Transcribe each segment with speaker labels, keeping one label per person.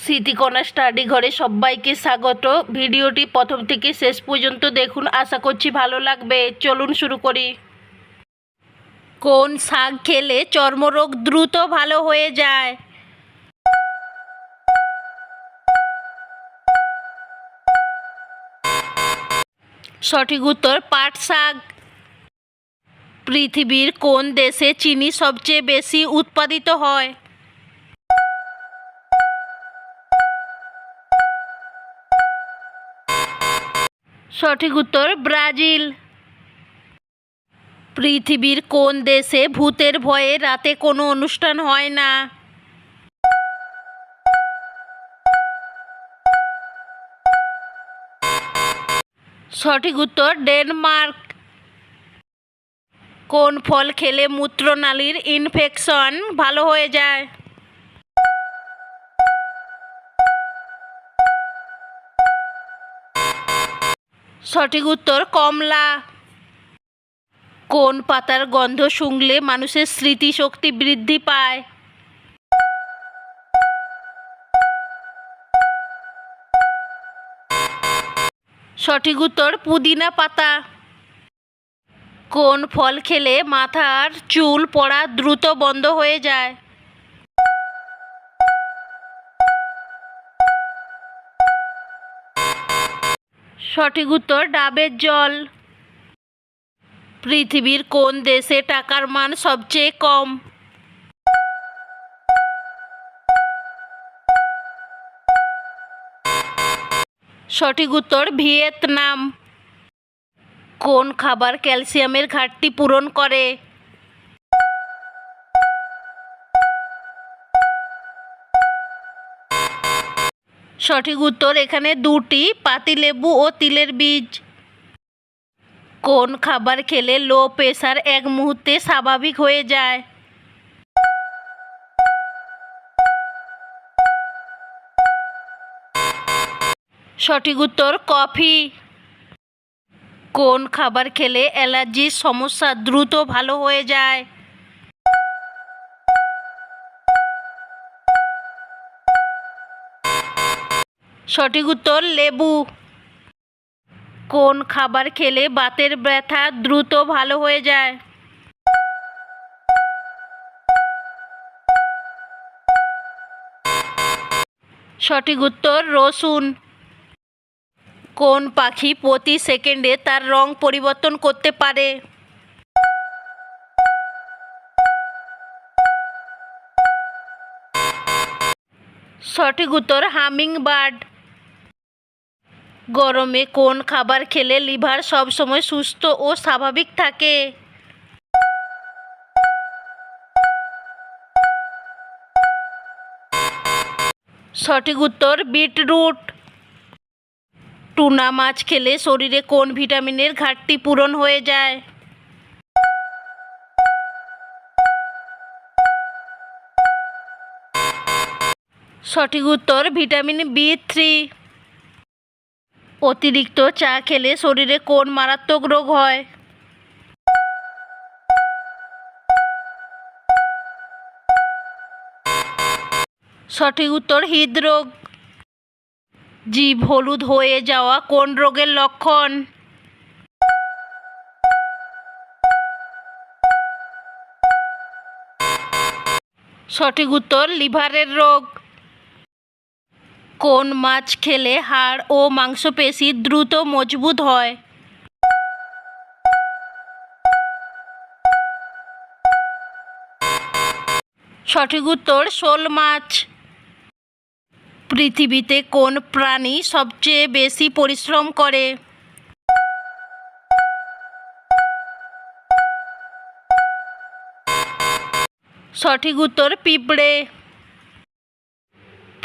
Speaker 1: Smritikana study ঘরে সবাইকে স্বাগত। ভিডিওটি প্রথম থেকে শেষ পর্যন্ত দেখুন। আশা করছি ভালো লাগবে। চলুন শুরু করি। কোন শাক খেলে চর্মরোগ দ্রুত ভালো হয়ে যায়? সঠিক উত্তর, পাট শাক। পৃথিবীর কোন দেশে চিনি সবচেয়ে বেশি উৎপাদিত হয়? সঠিক উত্তর, ব্রাজিল। পৃথিবীর কোন দেশে ভূতের ভয়ে রাতে কোনো অনুষ্ঠান হয় না? সঠিক উত্তর, ডেনমার্ক। কোন ফল খেলে মূত্রনালীর ইনফেকশন ভালো হয়ে যায়? সঠিক উত্তর, কমলা। কোন পাতার গন্ধ শুংলে মানুষের স্মৃতিশক্তি বৃদ্ধি পায়? সঠিক উত্তর, পুদিনা পাতা। কোন ফল খেলে মাথার চুল পড়া দ্রুত বন্ধ হয়ে যায়? সঠিক উত্তর, ডাবের জল। পৃথিবীর কোন দেশে টাকার মান সবচেয়ে কম? সঠিক উত্তর, ভিয়েতনাম। কোন খাবার ক্যালসিয়ামের ঘাটতি পূরণ করে? সঠিক উত্তর এখানে দুটি পাতিলেবু ও তিলের বীজ। কোন খাবার খেলে লো প্রেশার এক মুহূর্তে স্বাভাবিক হয়ে যায়? সঠিক উত্তর, কফি। কোন খাবার খেলে অ্যালার্জির সমস্যা দ্রুত ভালো হয়ে যায়? সঠিক উত্তর, লেবু। কোন খাবার খেলে বাতের ব্যথা দ্রুত ভালো হয়ে যায়? সঠিক উত্তর, রসুন। কোন পাখি প্রতি সেকেন্ডে তার রং পরিবর্তন করতে পারে? সঠিক উত্তর হামিং বার্ড গরমে কোন খাবার খেলে লিভার সবসময় সুস্থ ও স্বাভাবিক থাকে? সঠিক উত্তর, বিটরুট। টুনা মাছ খেলে শরীরে কোন ভিটামিনের ঘাটতি পূরণ হয়ে যায়? সঠিক উত্তর, ভিটামিন বি থ্রি। অতিরিক্ত চা খেলে শরীরে কোন মারাত্মক রোগ হয়? সঠিক উত্তর, হৃদরোগ। জীব হলুদ হয়ে যাওয়া কোন রোগের লক্ষণ? সঠিক উত্তর, লিভারের রোগ। কোন মাছ খেলে হাড় ও মাংসপেশি দ্রুত মজবুত হয়? সঠিক উত্তর, শোল মাছ। পৃথিবীতে কোন প্রাণী সবচেয়ে বেশি পরিশ্রম করে? সঠিক উত্তর, পিঁপড়ে।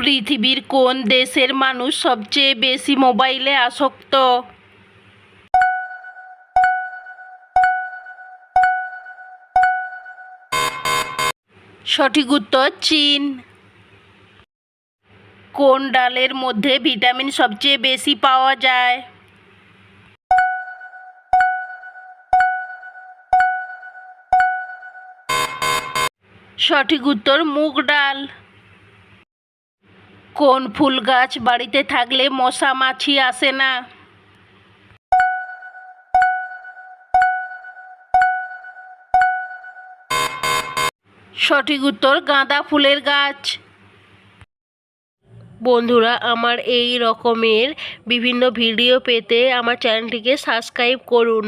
Speaker 1: পৃথিবীর কোন দেশের মানুষ সবচেয়ে বেশি মোবাইলে আসক্ত? সঠিক উত্তর, চীন। কোন ডালের মধ্যে ভিটামিন সবচেয়ে বেশি পাওয়া যায়? সঠিক উত্তর, মুগ ডাল। কোন ফুল গাছ বাড়িতে থাকলে মশা মাছি আসে না? সঠিক উত্তর, গাঁদা ফুলের গাছ। বন্ধুরা, আমার এই রকমের বিভিন্ন ভিডিও পেতে আমার চ্যানেলটিকে সাবস্ক্রাইব করুন।